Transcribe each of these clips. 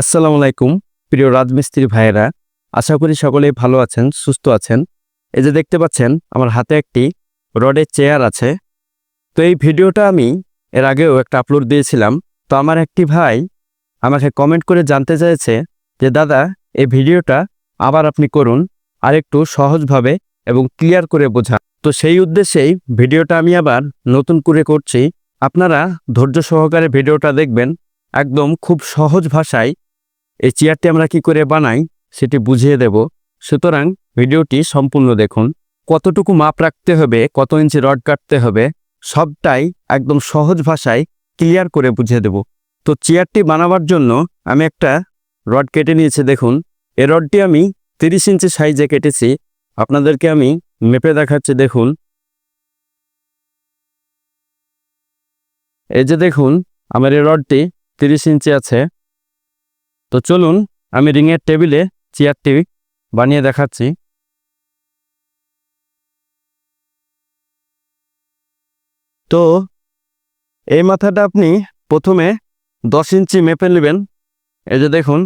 আসসালামু আলাইকুম, প্রিয় রাজমিস্ত্রি ভাইয়েরা। আশা করি সকলেই ভালো আছেন, সুস্থ আছেন। এই যে দেখতে পাচ্ছেন, আমার হাতে একটি রডের চেয়ার আছে। তো এই ভিডিওটা আমি এর আগেও একটা আপলোড দিয়েছিলাম। তো আমার একটি ভাই আমাকে কমেন্ট করে জানতে চাইছে যে, দাদা, এই ভিডিওটা আবার আপনি করুন আর একটু সহজভাবে এবং ক্লিয়ার করে বোঝা তো সেই উদ্দেশ্যেই ভিডিওটা আমি আবার নতুন করে করছি। আপনারা ধৈর্য সহকারে ভিডিওটা দেখবেন, একদম খুব সহজ ভাষায় এই চেয়ারটি আমরা কি করে বানাই সেটি বুঝিয়ে দেব। সুতরাং ভিডিওটি সম্পূর্ণ দেখুন। কতটুকু মাপ রাখতে হবে, কত ইঞ্চি রড কাটতে হবে, সবটাই একদম সহজ ভাষায় ক্লিয়ার করে বুঝিয়ে দেব। তো চেয়ারটি বানাবার জন্য আমি একটা রড কেটে নিয়েছি, দেখুন। এ রডটি আমি তিরিশ ইঞ্চি সাইজে কেটেছি। আপনাদেরকে আমি মেপে দেখাচ্ছি, দেখুন। এই যে দেখুন, আমার এই রডটি তিরিশ ইঞ্চি আছে। তো চলুন, আমি রিংয়ের টেবিলে চেয়ারটি বানিয়ে দেখাচ্ছি। তো, এই মাথাটা আপনি প্রথমে দশ ইঞ্চি মেপে নেবেন। এই যে দেখুন,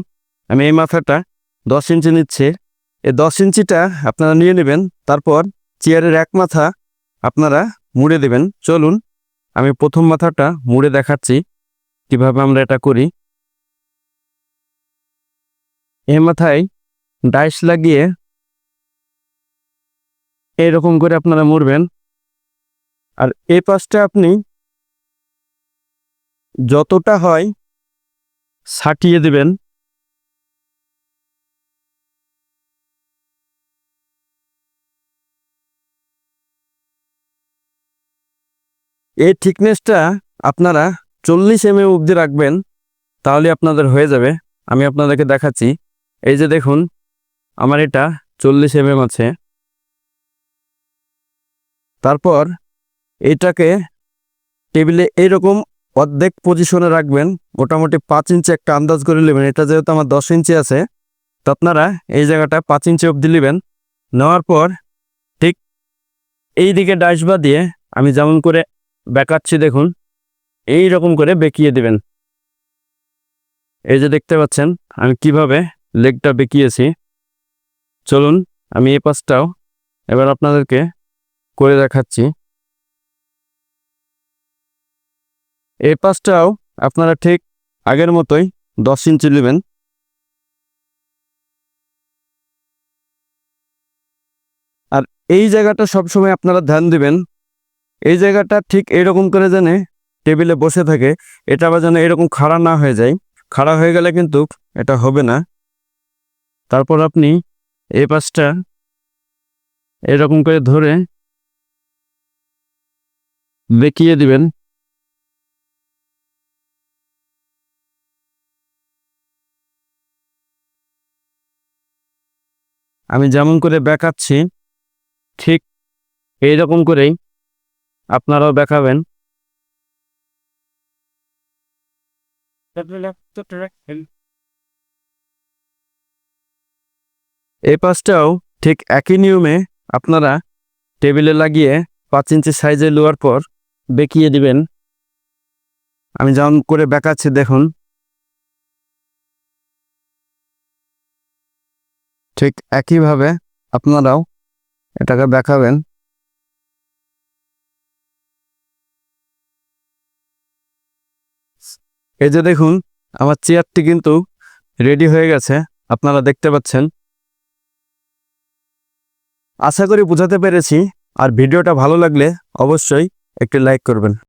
আমি এই মাথাটা দশ ইঞ্চি নিচ্ছে। এই দশ ইঞ্চিটা আপনারা নিয়ে নেবেন, তারপর চেয়ারের এক মাথা আপনারা মুড়ে দেবেন। চলুন, আমি প্রথম মাথাটা মুড়ে দেখাচ্ছি, কীভাবে আমরা এটা করি। এ মাথায় ডাইস লাগিয়ে এরকম করে আপনারা মুড়বেন আর এই পাশটা আপনি যতটা হয় ছাটিয়ে দেবেন। এই থিকনেসটা আপনারা চল্লিশ এম এ অবধি রাখবেন, তাহলে আপনাদের হয়ে যাবে। আমি আপনাদেরকে দেখাচ্ছি। এই যে দেখুন, আমার এটা চল্লিশ এম আছে। তারপর এটাকে টেবিলে এইরকম অর্ধেক পজিশনে রাখবেন, মোটামুটি পাঁচ ইঞ্চি একটা আন্দাজ করে নেবেন। এটা যেহেতু আমার দশ ইঞ্চি আছে, তো আপনারা এই জায়গাটা পাঁচ ইঞ্চি অবধি নেবেন। নেওয়ার পর ঠিক এই দিকে ডাইসবা দিয়ে আমি যেমন করে বেকাচ্ছি, দেখুন এই রকম করে বেঁকিয়ে দেবেন। এই যে দেখতে পাচ্ছেন, আমি কীভাবে লেগটা বেঁকিয়েছি। চলুন, আমি এই পাশটাও এবার আপনাদেরকে করে দেখাচ্ছি। এই পাশটাও আপনারা ঠিক আগের মতোই দশ ইঞ্চি নেবেন। আর এই জায়গাটা সবসময় আপনারা ধ্যান দিবেন। এই জায়গাটা ঠিক এরকম করে যেন টেবিলে বসে থাকে, এটা আবার যেন এরকম খাড়া না হয়ে যায়। খাড়া হয়ে গেলে কিন্তু এটা হবে না। তারপর আপনি এই পাশটা এরকম করে ধরে বেঁকিয়ে দিবেন। আমি যেমন করে বেঁকাচ্ছি ঠিক এইরকম করেই আপনারাও দেখাবেন। এই পাশটাও ঠিক একই নিয়মে আপনারা টেবিলে লাগিয়ে পাঁচ ইঞ্চি সাইজে লোয়ার পর বেঁকিয়ে দিবেন। আমি যেমন করে বেঁকাচ্ছি, দেখুন। ঠিক একইভাবে আপনারাও এটাকে দেখাবেন এই যে দেখুন, আমার চেয়ারটি কিন্তু রেডি হয়ে গেছে, আপনারা দেখতে পাচ্ছেন। আশা করি বোঝাতে পেরেছি। আর ভিডিওটা ভালো লাগলে অবশ্যই একটি লাইক করবেন।